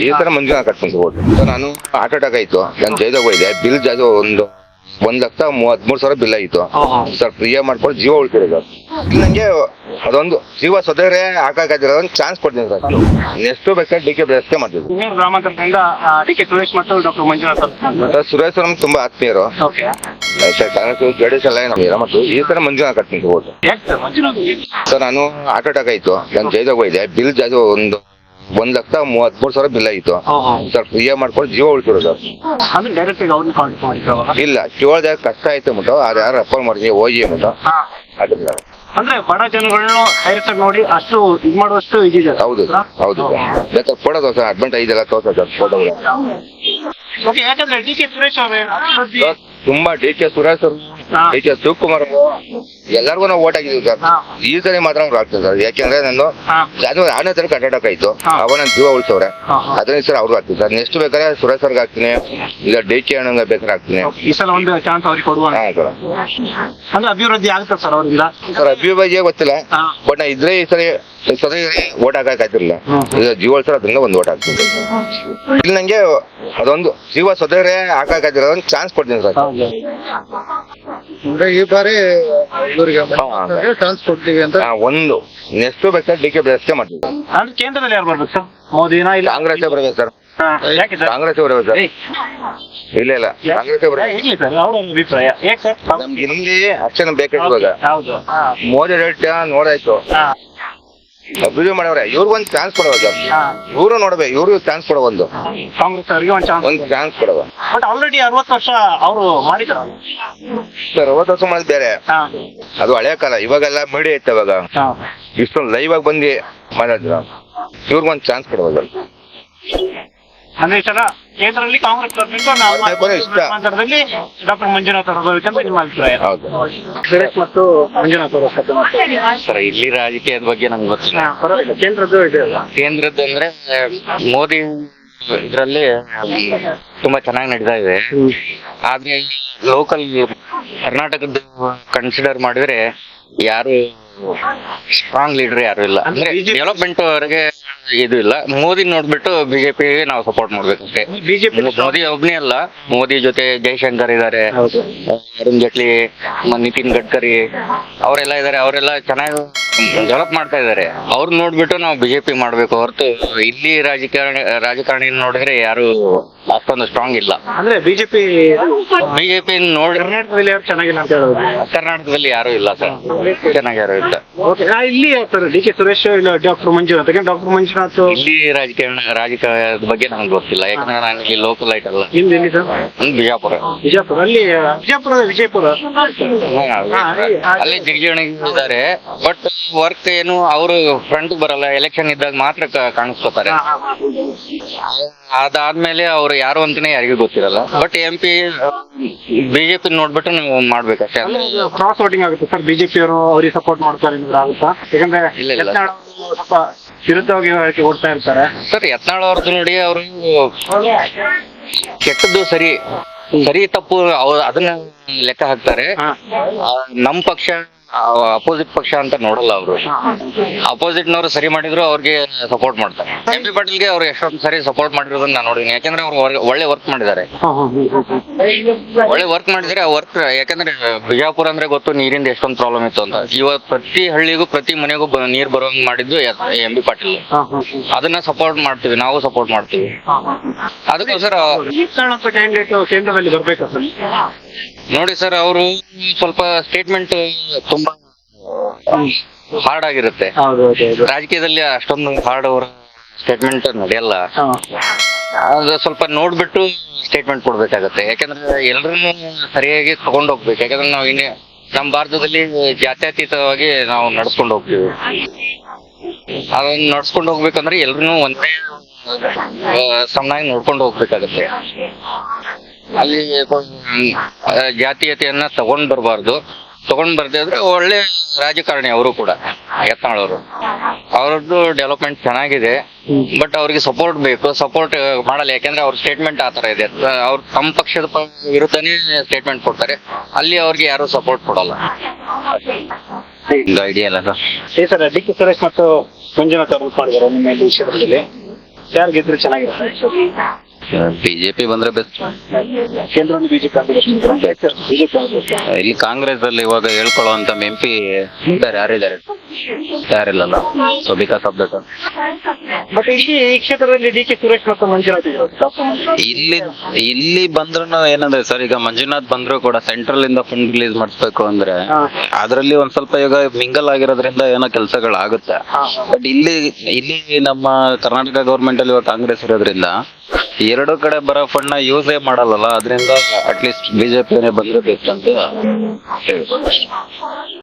ಈ ತರ ಮಂಜುನ ಕಟ್ಕೊಂಡು ಹೋಗಿ ಸರ್ ನಾನು ಹಾರ್ಟ್ ಅಟ್ಯಾಕ್ ಆಯ್ತು. ನಾನು ಜೈದಾಗ ಹೋಗಿದೆ ಬಿಲ್ ಜಾಸ್ತಿ ಒಂದು ಒಂದ್ ಲಕ್ಷ ಮೂವತ್ಮೂರು ಸಾವಿರ ಬಿಲ್ ಆಯ್ತು ಸರ್ ಫ್ರೀಯ ಮಾಡ್ಕೊಂಡು ಜೀವ ಉಳ್ತಿರೋದು ನಂಗೆ ಅದೊಂದು ಜೀವ ಸೊದೆರೆ ಹಾಕಾಕಿರೋ ಒಂದು ಚಾನ್ಸ್ ಕೊಡ್ತೀನಿ ಸರ್. ನೆಕ್ಸ್ಟ್ ಬೇಕಾದ್ರೆ ಡಿ ಕೆ ಬೆಳೆಸ್ಕೆ ಮಾಡ್ತೀವಿ ಬೆಂಗಳೂರು ಗ್ರಾಮಾಂತರದಿಂದ ಡಿ ಕೆ ಸುರೇಶ್ ಮತ್ತು ಡಾಕ್ಟರ್ ಮಂಜುನಾಥ್ ಅವರು ಸರ್ ಸುರೇಶ್ ನಮ್ ತುಂಬಾ ಆತ್ಮೀಯರು. ಸರ್ ಕಾಂಗ್ರೆಸ್ ಜೆಡಿಎಸ್ ಎಲ್ಲ ಮತ್ತು ಈ ತರ ಮಂಜುನಾಥ್ ಓಟ್ ಸರ್ ಸರ್ ನಾನು ಹಾರ್ಟ್ ಅಟ್ಯಾಕ್ ಆಯ್ತು. ನಾನು ಜೈದಾಗ ಹೋಗಿದೆ ಬಿಲ್ ಜಾಸ್ತಿ ಒಂದು ಒಂದ್ ಲಕ್ಷ ಮೂವತ್ಮೂರು ಸಾವಿರ ಬಿಲ್ ಆಯ್ತು. ಸರ್ ಫ್ರೀ ಮಾಡ್ಕೊಂಡು ಜೀವ ಡೈರೆಕ್ಟ್ ಅವ್ರನ್ನ ಕಾಂಟ್ಯಾಕ್ಟ್ ಮಾಡಿದ್ರು ಅವಾಗ ಇಲ್ಲ ಕೇಳ್ದಾಗ ಕಷ್ಟ ಆಯ್ತು ಅಂದ್ಬಿಟ್ಟು ಅದು ಯಾರು ರೆಫರ್ ಮಾಡಿದ್ವಿ ಹೋಗಿ ಅಂದ್ಬಿಟ್ಟು. ಹಾ. ಅದರಿಂದ ಅಂದ್ರೆ ಬಡ ಜನಗಳನ್ನ ಡೈರೆಕ್ಟ್ ಆಗಿ ನೋಡಿ ಅಷ್ಟು ಇದು ಮಾಡುವಷ್ಟು ಇದಿದೆ. ಹೌದು ಹೌದು ಬೇಕಾದ್ರೆ ಫೋಟೋ ತೋರ್ಸ ಅಡ್ಮೆಂಟ್ ಐದೆಲ್ಲ ತೋರ್ಸ ಸರ್ ಫೋಟೋ ಓಕೆ ಯಾಕಂದ್ರೆ ಡಿ ಕೆ ಸುರೇಶ್ ಅವರೇ ತುಂಬಾ ಡಿ ಕೆ ಸುರೇಶ್ ಅವರು ಹಾ. ಎಸ್ ಶಿವಕುಮಾರ್ ಎಲ್ಲರಿಗೂ ನಾವು ಓಟ್ ಹಾಕಿದ್ವಿ ಸರ್. ಈ ಸರಿ ಮಾತ್ರ ಅವ್ರು ಆಗ್ತದೆ ಸರ್. ಯಾಕೆಂದ್ರೆ ನಾನು. ಅದು ಆರನೇ ತರ ಕರ್ನಾಟಕ ಆಯ್ತು ಅವಾಗ ಅವ ನನ್ನ ಜೀವ ಉಳಿಸವ್ರೆ. ಅದನ್ನ ಸರ್ ಅವ್ರಿಗೆ ಆಗ್ತದೆ ಸರ್. ನೆಕ್ಸ್ಟ್ ಬೇಕಾದ್ರೆ ಸುರೇಶ್ ಅವ್ರಿಗೆ ಹಾಕ್ತೀನಿ. ಇಲ್ಲ ಡಿ ಕೆ ಅಣ್ಣಂಗೆ ಬೇಕಾದ್ರೆ ಹಾಕ್ತೀನಿ. ಈ ಸಲ ಒಂದು ಚಾನ್ಸ್ ಅವ್ರಿಗೆ ಕೊಡುವ ಹಾ ಸರ್ ಅಂದ್ರೆ ಅಭಿವೃದ್ಧಿ ಆಗುತ್ತೆ ಸರ್ ಅವ್ರಿಗೆ ಸರ್ ಅಭಿವೃದ್ಧಿ ಗೊತ್ತಿಲ್ಲ. ಬಟ್ ನಾ ಇದ್ರೆ ಈ ಸರಿ ಓಟ್ ಹಾಕಕ್ಕಾಗ್ತಿರ್ಲಿಲ್ಲ ಹ್ಮ್. ಈಗ ಜೀವ ಅದ್ರಿಂದ ಒಂದು ಓಟ್ ಹಾಕ್ತೀನಿ. ಇಲ್ಲಿ ನಂಗೆ ಅದೊಂದು ಜೀವ ಸೊದೆರೆ ಹಾಕಕ್ಕಾಗ್ತಿರೋ ಅದೊಂದು ಚಾನ್ಸ್ ಕೊಡ್ತೀನಿ ಸರ್. ಈ ಬಾರಿ. ಚಾನ್ಸ್ ಕೊಡ್ತೀವಿ ಅಂತ? ಒಂದು. ನೆಕ್ಸ್ಟ್ ಬೇಕಾದ್ರೆ ಡಿ ಕೆ ಬೆಳೆಸ್ಕೆ ಮಾಡ್ತೀವಿ. ಅಂದ್ರೆ ಕೇಂದ್ರದಲ್ಲಿ ಯಾರು ಬರ್ಬೇಕು ಸರ್? ಮೋದಿನಾ ಇಲ್ಲ? ಕಾಂಗ್ರೆಸ್ ಬರ್ಬೇಕು ಸರ್. ಯಾಕೆ ಸರ್? ಕಾಂಗ್ರೆಸ್ ಬರ್ಬೇಕು ಸರ್. ಇಲ್ಲ ಇಲ್ಲ. ಕಾಂಗ್ರೆಸ್ ಬರ್ಬೇಕು. ಸರ್ ಅವ್ರ ಅಭಿಪ್ರಾಯ. ಯಾಕೆ ಸರ್? ನಮ್ಗೆ ಇಲ್ಲಿ ಅಕ್ಷರ ಬೇಕಾಗಿರುವಾಗ ಹೌದು ಮೋದಿ ರೇಟ್ ನೋಡಾಯ್ತು. ಹಾ. ಅಭಿವೃದ್ಧಿ ಮಾಡವ್ರೆ ಇವ್ರಿಗೊಂದು ಚಾನ್ಸ್ ಕೊಡವ. ಇವರು ನೋಡ್ಬೇಕು ಇವ್ರಿಗೂ ಚಾನ್ಸ್ ಕೊಡೋ ಒಂದು. ಕಾಂಗ್ರೆಸ್ ಅವರಿಗೆ ಒಂದು ಚಾನ್ಸ್ ಒಂದು ಚಾನ್ಸ್ ಕೊಡವ ಬಟ್ ಆಲ್ರೆಡಿ ಅರವತ್ತು ವರ್ಷ ಅವರು ಮಾಡಿದ್ರು. ಸರ್ ಅರವತ್ತು ವರ್ಷ ಮಾಡೋದು ಬೇರೆ. ಅದು ಹಳೆ ಕಾಲ ಇವಾಗೆಲ್ಲ ಮೀಡಿಯಾ ಐತೆ ಅವಾಗ. ಇಷ್ಟೊಂದು ಲೈವ್ ಆಗಿ ಬಂದು ಮಾಡಿದ್ರು. ಇವ್ರಿಗೊಂದು ಚಾನ್ಸ್ ಕೊಡವ ಸರ್ ಅಂದ್ರೆ ಈ ಸಲ ಕೇಂದ್ರದಲ್ಲಿ ಕಾಂಗ್ರೆಸ್ ಬರ್ಬೇಕು ನಾವು ಗ್ರಾಮಾಂತರದಲ್ಲಿ ಡಾಕ್ಟರ್ ಮಂಜುನಾಥ್ ಅವರು ಅಂತ ನಿಮ್ಮ ಅಭಿಪ್ರಾಯ. ಹೌದು. ಸುರೇಶ್ ಮತ್ತು ಮಂಜುನಾಥ್ ಅವರು ಸರ್ ಇಲ್ಲಿ ರಾಜಕೀಯದ ಬಗ್ಗೆ ನಂಗೆ ಗೊತ್ತಿಲ್ಲ. ಪರವಾಗಿಲ್ಲ. ಕೇಂದ್ರದ್ದು ಇದೆ ಅಲ್ಲ. ಕೇಂದ್ರದ್ದು ಅಂದ್ರೆ ಮೋದಿ ಇದರಲ್ಲಿ ತುಂಬಾ ಚೆನ್ನಾಗಿ ನಡೀತಾ ಇದೆ. ಆದ್ರೆ ಲೋಕಲ್ ಕರ್ನಾಟಕದ ಕನ್ಸಿಡರ್ ಮಾಡಿದ್ರೆ ಯಾರು ಸ್ಟ್ರಾಂಗ್ ಲೀಡರ್ ಯಾರು ಇಲ್ಲ. ಅಂದ್ರೆ ಡೆವಲಪ್ಮೆಂಟ್ ಅವರಿಗೆ ಇದು ಇಲ್ಲ. ಮೋದಿ ನೋಡ್ಬಿಟ್ಟು ಬಿಜೆಪಿಗೆ ನಾವು ಸಪೋರ್ಟ್ ಮಾಡ್ಬೇಕಷ್ಟೇ ಬಿಜೆಪಿ ಮೋದಿ ಒಬ್ನೇ ಅಲ್ಲ. ಮೋದಿ ಜೊತೆ ಜೈಶಂಕರ್ ಇದ್ದಾರೆ ಹೌದು. ಅರುಣ್ ಜೇಟ್ಲಿ ನಿತಿನ್ ಗಡ್ಕರಿ ಅವರೆಲ್ಲ ಇದಾರೆ. ಅವರೆಲ್ಲ ಚೆನ್ನಾಗಿ ಡೆವಲಪ್ ಮಾಡ್ತಾ ಇದ್ದಾರೆ. ಅವ್ರು ನೋಡ್ಬಿಟ್ಟು ನಾವು ಬಿಜೆಪಿ ಮಾಡ್ಬೇಕು ಹೊರತು ಇಲ್ಲಿ ರಾಜಕಾರಣಿ ರಾಜಕಾರಣಿ ನೋಡಿದ್ರೆ ಯಾರು ಅಷ್ಟೊಂದು ಸ್ಟ್ರಾಂಗ್ ಇಲ್ಲ. ಅಂದ್ರೆ ಬಿಜೆಪಿ ಬಿಜೆಪಿ ನೋಡಿ ಕರ್ನಾಟಕದಲ್ಲಿ ಯಾರು ಚೆನ್ನಾಗಿಲ್ಲ ಅಂತ ಹೇಳೋದು. ಕರ್ನಾಟಕದಲ್ಲಿ ಯಾರು ಇಲ್ಲ ಸರ್. ಚೆನ್ನಾಗಿ ಯಾರು ಇಲ್ಲ. ಓಕೆ ಇಲ್ಲಿ ಸರ್? ಡಿ ಕೆ ಸುರೇಶ್ ಇಲ್ಲ ಡಾಕ್ಟರ್ ಮಂಜುನಾಥ್? ಡಾಕ್ಟರ್ ಮಂಜುನಾಥ್ ಇಲ್ಲಿ ರಾಜಕಾರಣ ರಾಜಕಾರಣದ ಬಗ್ಗೆ ನಮ್ಗೆ ಗೊತ್ತಿಲ್ಲ. ಯಾಕಂದ್ರೆ ನಾನು ಇಲ್ಲಿ ಲೋಕಲ್ ಐಟ್ ಅಲ್ಲ. ಇಲ್ಲಿ ಎಲ್ಲಿ ಸರ್? ಬಿಜಾಪುರ. ಬಿಜಾಪುರ. ಅಲ್ಲಿ ಬಿಜಾಪುರ ವಿಜಯಪುರ. ಅಲ್ಲಿ ಜಿಗಜಿಣಗಿ ಇದ್ದಾರೆ ಬಟ್ ವರ್ಕ್ ಏನು ಅವರು ಫ್ರಂಟ್ ಬರಲ್ಲ ಎಲೆಕ್ಷನ್ ಇದ್ದಾಗ ಮಾತ್ರ ಕಾಣಿಸ್ಕೋತಾರೆ. ಅದಾದ್ಮೇಲೆ ಅವ್ರು ಯಾರು ಅಂತಾನೆ ಯಾರಿಗೂ ಗೊತ್ತಿರಲ್ಲ. ಬಟ್ ಎಂ ಪಿ ಬಿಜೆಪಿ ನೋಡ್ಬಿಟ್ಟು ನೀವು ಮಾಡ್ಬೇಕಷ್ಟೇ ಅಂದ್ರೆ ಕ್ರಾಸ್ ವೋಟಿಂಗ್ ಆಗುತ್ತೆ ಸರ್ ಬಿಜೆಪಿ ಅವರು ಅವ್ರಿಗೆ ಸಪೋರ್ಟ್ ಮಾಡ್ತಾರೆ ಆಗುತ್ತಾ ಯಾಕಂದ್ರೆ ಇಲ್ಲ, ಇಲ್ಲ. ಅವರು ಸ್ವಲ್ಪ ವಿರುದ್ಧವಾಗಿ ಓಡ್ತಾ ಇರ್ತಾರೆ. ಸರ್ ಯತ್ನಾಳ್ ಅವ್ರದ್ದು ನೋಡಿ ಅವರು ಕೆಟ್ಟದ್ದು ಸರಿ. ಸರಿ ತಪ್ಪು ಅವ್ರು ಅದನ್ನ ಲೆಕ್ಕ ಹಾಕ್ತಾರೆ. ನಮ್ ಪಕ್ಷ ಅಪೋಸಿಟ್ ಪಕ್ಷ ಅಂತ ನೋಡಲ್ಲ ಅವರು. ಅಪೋಸಿಟ್ ನವರು ಸರಿ ಮಾಡಿದ್ರು ಅವ್ರಿಗೆ ಸಪೋರ್ಟ್ ಮಾಡ್ತಾರೆ. ಎಂ ಪಿ ಪಾಟೀಲ್ಗೆ ಅವ್ರು ಎಷ್ಟೊಂದು ಸರಿ ಸಪೋರ್ಟ್ ಮಾಡಿರೋದನ್ನ ನಾನು ನೋಡಿದೀನಿ. ಯಾಕಂದ್ರೆ ಅವ್ರು ಒಳ್ಳೆ ವರ್ಕ್ ಮಾಡಿದ್ದಾರೆ. ಒಳ್ಳೆ ವರ್ಕ್ ಮಾಡಿದ್ರೆ ಆ ವರ್ಕ್ ಯಾಕಂದ್ರೆ ಬಿಜಾಪುರ ಅಂದ್ರೆ ಗೊತ್ತು ನೀರಿಂದ ಎಷ್ಟೊಂದು ಪ್ರಾಬ್ಲಮ್ ಇತ್ತು ಅಂತ. ಇವತ್ತು ಪ್ರತಿ ಹಳ್ಳಿಗೂ ಪ್ರತಿ ಮನೆಗೂ ನೀರ್ ಬರೋಂಗ್ ಮಾಡಿದ್ದು ಎಂ ಬಿ ಪಾಟೀಲ್ ಹಾ, ಹಾ, ಅದನ್ನ ಸಪೋರ್ಟ್ ಮಾಡ್ತೀವಿ ನಾವು ಸಪೋರ್ಟ್ ಮಾಡ್ತೀವಿ. ಅದಕ್ಕೋಸ್ಕರ ನೋಡಿ ಸರ್ ಅವರು ಸ್ವಲ್ಪ ಸ್ಟೇಟ್ಮೆಂಟ್ ತುಂಬಾ ಹಾರ್ಡ್ ಆಗಿರುತ್ತೆ. ರಾಜಕೀಯದಲ್ಲಿ ಅಷ್ಟೊಂದು ಹಾರ್ಡ್ ಅವರ ಸ್ಟೇಟ್ಮೆಂಟ್ ನಡೆಯಲ್ಲ. ಅದು ಸ್ವಲ್ಪ ನೋಡ್ಬಿಟ್ಟು ಸ್ಟೇಟ್ಮೆಂಟ್ ಕೊಡ್ಬೇಕಾಗತ್ತೆ. ಯಾಕಂದ್ರೆ ಎಲ್ಲರನ್ನು ಸರಿಯಾಗಿ ತಗೊಂಡ್ ಹೋಗ್ಬೇಕು. ಯಾಕಂದ್ರೆ ನಾವು ಇನ್ನೇ ನಮ್ಮ ಭಾರತದಲ್ಲಿ ಜಾತ್ಯತೀತವಾಗಿ ನಾವು ನಡ್ಸ್ಕೊಂಡು ಹೋಗ್ತೀವಿ. ಅದನ್ನ ನಡ್ಸ್ಕೊಂಡು ಹೋಗ್ಬೇಕಂದ್ರೆ ಎಲ್ರು ಒಂದೇ ಸಮನಾಗಿ ನೋಡ್ಕೊಂಡು ಹೋಗ್ಬೇಕಾಗತ್ತೆ. ಅಲ್ಲಿ ಜಾತೀಯತೆಯನ್ನ ತಗೊಂಡ್ ಬರಬಾರ್ದು. ತಗೊಂಡ್ ಬರ್ದೇ ಇದ್ರೆ ಒಳ್ಳೆ ರಾಜಕಾರಣಿ ಅವರು ಕೂಡ ಯತ್ನಾಳವರು ಅವ್ರದ್ದು ಡೆವಲಪ್ಮೆಂಟ್ ಚೆನ್ನಾಗಿದೆ ಬಟ್ ಅವ್ರಿಗೆ ಸಪೋರ್ಟ್ ಬೇಕು. ಸಪೋರ್ಟ್ ಮಾಡಲ್ಲ. ಯಾಕಂದ್ರೆ ಅವ್ರ ಸ್ಟೇಟ್ಮೆಂಟ್ ಆ ತರ ಇದೆ. ಅವ್ರ ತಮ್ಮ ಪಕ್ಷದ ವಿರುದ್ಧನೇ ಸ್ಟೇಟ್ಮೆಂಟ್ ಕೊಡ್ತಾರೆ. ಅಲ್ಲಿ ಅವ್ರಿಗೆ ಯಾರು ಸಪೋರ್ಟ್ ಕೊಡಲ್ಲ. ಐಡಿಯಾ ಇಲ್ಲ ಸರ್. ಈ ಸರ್ ಡಿ ಕೆ ಸುರೇಶ್ ಮತ್ತು ಮಂಜುನಾಥ್ ಅವರು ಮಾಡಿದ್ದಾರೆ ನಿಮ್ಮ ಈ ವಿಷಯದಲ್ಲಿ. ಯಾರು ಗೆದ್ರೆ ಚೆನ್ನಾಗಿರುತ್ತೆ? ಬಿಜೆಪಿ ಬಂದ್ರೆ ಬೆಸ್ಟ್ ಇಲ್ಲಿ ಕಾಂಗ್ರೆಸ್ ಅಲ್ಲಿ ಇವಾಗ ಹೇಳ್ಕೊಳ್ಳುವಂತ ಎಂ ಪಿ ಇದ್ದಾರೆ ಯಾರಿದ್ದಾರೆ? ಯಾರಿಲ್ಲಲ್ಲ? So because of that but ಇಲ್ಲಿ ಈ ಕ್ಷೇತ್ರದಲ್ಲಿ ಡಿ ಕೆ ಸುರೇಶ್ ಮತ್ತು ಮಂಜುನಾಥ್ ಇಲ್ಲಿ ಇಲ್ಲಿ ಬಂದ್ರು ಏನಂದ್ರೆ ಸರ್ ಈಗ ಮಂಜುನಾಥ್ ಬಂದ್ರು ಕೂಡ ಸೆಂಟ್ರಲ್ ಇಂದ ಫಂಡ್ ರಿಲೀಸ್ ಮಾಡಿಸ್ಬೇಕು ಅಂದ್ರೆ ಅದರಲ್ಲಿ ಅದ್ರಲ್ಲಿ ಒಂದ್ ಸ್ವಲ್ಪ ಈಗ ಮಿಂಗಲ್ ಆಗಿರೋದ್ರಿಂದ ಏನೋ ಕೆಲಸಗಳಾಗುತ್ತೆ. ಬಟ್ ಇಲ್ಲಿ ಇಲ್ಲಿ ನಮ್ಮ ಕರ್ನಾಟಕ ಗೌರ್ಮೆಂಟ್ ಅಲ್ಲಿ ಇವಾಗ ಕಾಂಗ್ರೆಸ್ ಇರೋದ್ರಿಂದ ಎರಡು ಕಡೆ ಬರೋ ಫಂಡ್ ಯೂಸೇ ಮಾಡಲ್ಲ ಅದರಿಂದ ಅಟ್ಲೀಸ್ಟ್ ಬಿಜೆಪಿನೇ ಬಂದ್ರೆ ಅಂತ ಹೇಳ್ಬೋದು.